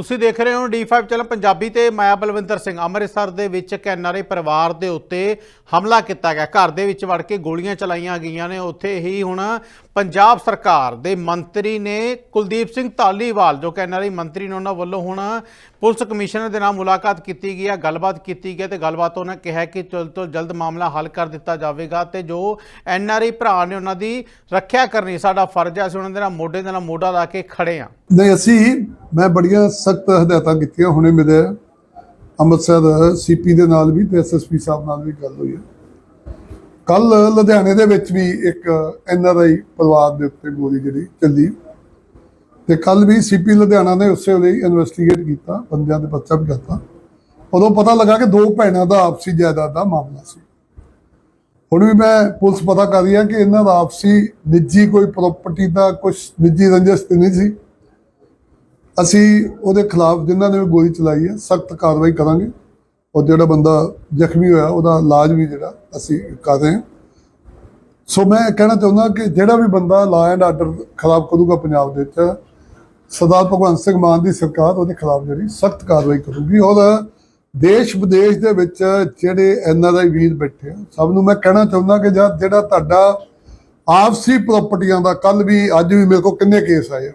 ਤੁਸੀਂ ਦੇਖ ਰਹੇ ਹੋ D5 ਚੈਨਲ ਪੰਜਾਬੀ ਤੇ ਮਾਇਆ ਬਲਵਿੰਦਰ ਸਿੰਘ ਅੰਮ੍ਰਿਤਸਰ ਦੇ ਵਿੱਚ ਕੈਨਾਰੇ ਪਰਿਵਾਰ ਦੇ ਉੱਤੇ ਹਮਲਾ ਕੀਤਾ ਗਿਆ। ਘਰ ਦੇ ਵਿੱਚ ਵੜ ਕੇ ਗੋਲੀਆਂ ਚਲਾਈਆਂ ਗਈਆਂ ਨੇ। ਉੱਥੇ ਹੀ ਹੁਣ ਪੰਜਾਬ ਸਰਕਾਰ ਦੇ ਮੰਤਰੀ ਨੇ ਕੁਲਦੀਪ ਸਿੰਘ ਧਾਲੀਵਾਲ, ਜੋ ਕੈਨਾਰੀ ਮੰਤਰੀ ਨੇ, ਉਹਨਾਂ ਵੱਲੋਂ ਹੁਣ ਪੁਲਿਸ ਕਮਿਸ਼ਨਰ ਦੇ ਨਾਲ ਮੁਲਾਕਾਤ ਕੀਤੀ ਗਈ ਹੈ, ਗੱਲਬਾਤ ਕੀਤੀ ਗਈ ਹੈ ਤੇ ਗੱਲਬਾਤ ਉਹਨਾਂ ਕਿਹਾ ਕਿ ਜਲਦ ਤੋਂ ਜਲਦ ਮਾਮਲਾ ਹੱਲ ਕਰ ਦਿੱਤਾ ਜਾਵੇਗਾ ਤੇ ਜੋ ਐਨਆਰਆਈ ਭਰਾ ਨੇ ਉਹਨਾਂ ਦੀ ਰੱਖਿਆ ਕਰਨੀ, ਸਾਡਾ ਫਰਜ਼ ਹੈ ਅਸੀਂ ਉਹਨਾਂ ਦੇ ਨਾਲ ਮੋਢੇ ਦੇ ਨਾਲ ਮੋਢਾ ਲਾ ਕੇ ਖੜੇ ਹਾਂ। ਨਹੀਂ, ਅਸੀਂ ਮੈਂ ਬੜੀਆਂ ਸਖਤ ਹਦਾਇਤਾਂ ਕੀਤੀਆਂ, ਹੁਣੇ ਮੇਰੇ ਅੰਮ੍ਰਿਤਸਰ ਸੀਪੀ ਦੇ ਨਾਲ ਵੀ ਤੇ ਐਸਐਸਪੀ ਸਾਹਿਬ ਨਾਲ ਵੀ ਗੱਲ ਹੋਈ ਹੈ ਕੱਲ ਲੁਧਿਆਣੇ ਦੇ ਵਿੱਚ ਵੀ ਇੱਕ ਐਨਆਰਆਈ ਪਰਿਵਾਰ ਦੇ ਉੱਤੇ ਗੋਲੀ ਜਿਹੜੀ ਚੱਲੀ। ਤੇ ਕੱਲ ਵੀ ਸੀਪੀ ਲੁਧਿਆਣਾ ਨੇ ਉਸੇ ਵੇਲੇ ਇਨਵੈਸਟੀਗੇਟ ਕੀਤਾ, ਬੰਦਿਆਂ ਦੇ ਬੱਚਾ ਵੀ ਕਰਤਾ। ਉਦੋਂ ਪਤਾ ਲੱਗਾ ਕਿ ਦੋ ਭੈਣਾਂ ਦਾ ਆਪਸੀ ਜਾਇਦਾਦ ਦਾ ਮਾਮਲਾ ਸੀ। ਹੁਣ ਵੀ ਮੈਂ ਪੁਲਿਸ ਪਤਾ ਕਰ ਰਹੀ ਹੈ ਕਿ ਇਹਨਾਂ ਦਾ ਆਪਸੀ ਨਿੱਜੀ ਕੋਈ ਪ੍ਰਾਪਰਟੀ ਦਾ ਕੁਝ ਨਿੱਜੀ ਰੰਜਿਸ਼ ਨਹੀਂ ਸੀ। ਅਸੀਂ ਉਹਦੇ ਖਿਲਾਫ ਜਿਨ੍ਹਾਂ ਨੇ ਵੀ ਗੋਲੀ ਚਲਾਈ ਹੈ, ਸਖਤ ਕਾਰਵਾਈ ਕਰਾਂਗੇ। ਔਰ ਜਿਹੜਾ ਬੰਦਾ ਜ਼ਖਮੀ ਹੋਇਆ, ਉਹਦਾ ਇਲਾਜ ਵੀ ਜਿਹੜਾ ਅਸੀਂ ਕਰ ਰਹੇ ਹਾਂ। ਸੋ ਮੈਂ ਕਹਿਣਾ ਚਾਹੁੰਦਾ ਕਿ ਜਿਹੜਾ ਵੀ ਬੰਦਾ ਲਾ ਐਂਡ ਆਰਡਰ ਖਰਾਬ ਕਰੂਗਾ ਪੰਜਾਬ ਦੇ ਵਿੱਚ, ਸਰਦਾਰ ਭਗਵੰਤ ਸਿੰਘ ਮਾਨ ਦੀ ਸਰਕਾਰ ਉਹਦੇ ਖਿਲਾਫ ਜਿਹੜੀ ਸਖਤ ਕਾਰਵਾਈ ਕਰੂਗੀ। ਔਰ ਦੇਸ਼ ਵਿਦੇਸ਼ ਦੇ ਵਿੱਚ ਜਿਹੜੇ ਐਨਆਰਆਈ ਵੀਰ ਬੈਠੇ ਆ, ਸਭ ਨੂੰ ਮੈਂ ਕਹਿਣਾ ਚਾਹੁੰਦਾ ਕਿ ਜਦ ਜਿਹੜਾ ਤੁਹਾਡਾ ਆਪਸੀ ਪ੍ਰਾਪਰਟੀਆਂ ਦਾ ਕੱਲ ਵੀ, ਅੱਜ ਵੀ ਮੇਰੇ ਕੋਲ ਕਿੰਨੇ ਕੇਸ ਆਏ ਆ?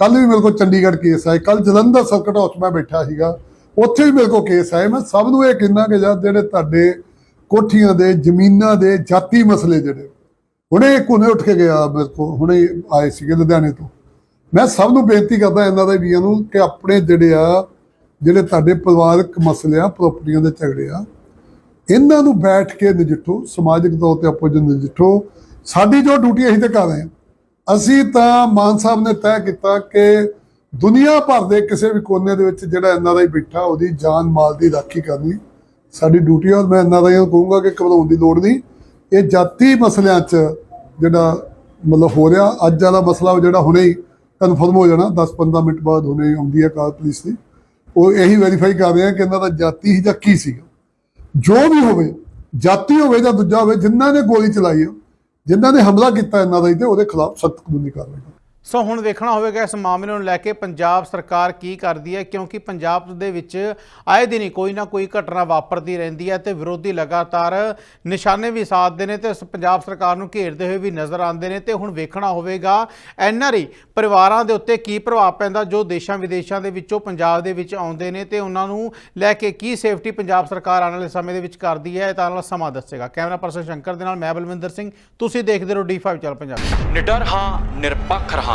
ਕੱਲ ਵੀ ਮੇਰੇ ਕੋਲ ਚੰਡੀਗੜ੍ਹ ਕੇਸ ਆਏ। ਕੱਲ ਜਲੰਧਰ ਸਰਕਟ ਹਾਊਸ ਮੈਂ ਬੈਠਾ ਸੀਗਾ। ਉੱਥੇ ਵੀ ਮੇਰੇ ਕੋਲ ਕੇਸ ਆਏ। ਮੈਂ ਸਭ ਨੂੰ ਇਹ ਕਹਿੰਦਾ ਕਿ ਜਦ ਜਿਹੜੇ ਤੁਹਾਡੇ ਕੋਠੀਆਂ ਦੇ, ਜ਼ਮੀਨਾਂ ਦੇ ਜਾਤੀ ਮਸਲੇ ਜਿਹੜੇ, ਹੁਣੇ ਇੱਕ ਹੁਣੇ ਉੱਠ ਕੇ ਗਿਆ ਮੇਰੇ ਕੋਲ, ਹੁਣੇ ਆਏ ਸੀਗੇ ਲੁਧਿਆਣੇ ਤੋਂ। ਮੈਂ ਸਭ ਨੂੰ ਬੇਨਤੀ ਕਰਦਾ ਇਹਨਾਂ ਦੇ ਵੀਰਾਂ ਨੂੰ ਕਿ ਆਪਣੇ ਜਿਹੜੇ ਆ, ਜਿਹੜੇ ਤੁਹਾਡੇ ਪਰਿਵਾਰਕ ਮਸਲੇ ਆ ਪ੍ਰਾਪਰਟੀਆਂ ਦੇ ਝਗੜੇ ਆ, ਇਹਨਾਂ ਨੂੰ ਬੈਠ ਕੇ ਨਜਿੱਠੋ। ਸਮਾਜਿਕ ਤੌਰ ਤੇ ਆਪੋ ਜੀ ਨਜਿੱਠੋ। ਸਾਡੀ ਜੋ ਡਿਊਟੀ ਅਸੀਂ ਤੇ ਕਰ ਰਹੇ ਹਾਂ। ਅਸੀਂ ਤਾਂ ਮਾਨ ਸਾਹਿਬ ਨੇ ਤੈਅ ਕੀਤਾ ਕਿ ਦੁਨੀਆ ਭਰ ਦੇ ਕਿਸੇ ਵੀ ਕੋਨੇ ਦੇ ਵਿੱਚ ਜਿਹੜਾ ਇਹਨਾਂ ਦਾ ਹੀ ਬੈਠਾ, ਉਹਦੀ ਜਾਨ ਮਾਲ ਦੀ ਰਾਖੀ ਕਰਨੀ ਸਾਡੀ ਡਿਊਟੀ ਆ ਔਰ ਮੈਂ ਇਹਨਾਂ ਦਾ ਇਹ ਕਹੂੰਗਾ ਕਿ ਘਬਰਾਉਣ ਦੀ ਲੋੜ ਨਹੀਂ। ਇਹ ਜਾਤੀ ਮਸਲਿਆਂ 'ਚ ਜਿਹੜਾ ਮਤਲਬ ਹੋ ਰਿਹਾ, ਅੱਜ ਵਾਲਾ ਮਸਲਾ ਜਿਹੜਾ ਹੁਣੇ ਹੀ ਕਨਫਰਮ ਹੋ ਜਾਣਾ 10-15 ਮਿੰਟ ਬਾਅਦ ਹੁਣੇ ਆਉਂਦੀ ਹੈ ਕਾਰ ਪੁਲਿਸ ਦੀ। ਉਹ ਇਹੀ ਵੈਰੀਫਾਈ ਕਰ ਰਹੇ ਆ ਕਿ ਇਹਨਾਂ ਦਾ ਜਾਤੀ ਹੀ ਜਾਂ ਕੀ ਸੀਗਾ। ਜੋ ਵੀ ਹੋਵੇ, ਜਾਤੀ ਹੋਵੇ ਜਾਂ ਦੂਜਾ ਹੋਵੇ, ਜਿਨ੍ਹਾਂ ਨੇ ਗੋਲੀ ਚਲਾਈ ਹੈ ਜਿਨ੍ਹਾਂ ਨੇ ਹਮਲਾ ਕੀਤਾ ਇਹਨਾਂ ਦਾ ਹੀ ਤੇ ਉਹਦੇ ਖਿਲਾਫ ਸਖਤ ਕਾਨੂੰਨੀ ਕਾਰਵਾਈ ਸੋ ਹੁਣ ਵੇਖਣਾ ਹੋਵੇਗਾ ਇਸ ਮਾਮਲੇ ਨੂੰ ਲੈ ਕੇ ਪੰਜਾਬ ਸਰਕਾਰ ਕੀ ਕਰਦੀ ਹੈ, ਕਿਉਂਕਿ ਪੰਜਾਬ ਦੇ ਵਿੱਚ ਆਏ ਦਿਨ ਹੀ ਕੋਈ ਨਾ ਕੋਈ ਘਟਨਾ ਵਾਪਰਦੀ ਰਹਿੰਦੀ ਹੈ ਤੇ ਵਿਰੋਧੀ ਲਗਾਤਾਰ ਨਿਸ਼ਾਨੇ ਵੀ ਸਾਧਦੇ ਨੇ ਤੇ ਪੰਜਾਬ ਸਰਕਾਰ ਨੂੰ ਘੇਰਦੇ ਹੋਏ ਵੀ ਨਜ਼ਰ ਆਉਂਦੇ ਨੇ ਤੇ ਹੁਣ ਵੇਖਣਾ ਹੋਵੇਗਾ ਐਨਆਰਆਈ ਪਰਿਵਾਰਾਂ ਦੇ ਉੱਤੇ ਕੀ ਪ੍ਰਭਾਵ ਪੈਂਦਾ, ਜੋ ਦੇਸ਼ਾਂ ਵਿਦੇਸ਼ਾਂ ਦੇ ਵਿੱਚੋਂ ਪੰਜਾਬ ਦੇ ਵਿੱਚ ਆਉਂਦੇ ਨੇ ਤੇ ਉਹਨਾਂ ਨੂੰ ਲੈ ਕੇ ਕੀ ਸੇਫਟੀ ਪੰਜਾਬ ਸਰਕਾਰ ਆਉਣ ਵਾਲੇ ਸਮੇਂ ਦੇ ਵਿੱਚ ਕਰਦੀ ਹੈ, ਇਹ ਤਾਂ ਆਉਣ ਵਾਲਾ ਸਮਾਂ ਦੱਸੇਗਾ। ਕੈਮਰਾ ਪਰਸਨ ਸ਼ੰਕਰ ਦੇ ਨਾਲ ਮੈਂ ਬਲਵਿੰਦਰ ਸਿੰਘ, ਤੁਸੀਂ ਦੇਖਦੇ ਰਹੋ D5 ਚੈਨਲ ਪੰਜਾਬੀ। ਨਿਡਰ ਹਾਂ, ਨਿਰਪੱਖ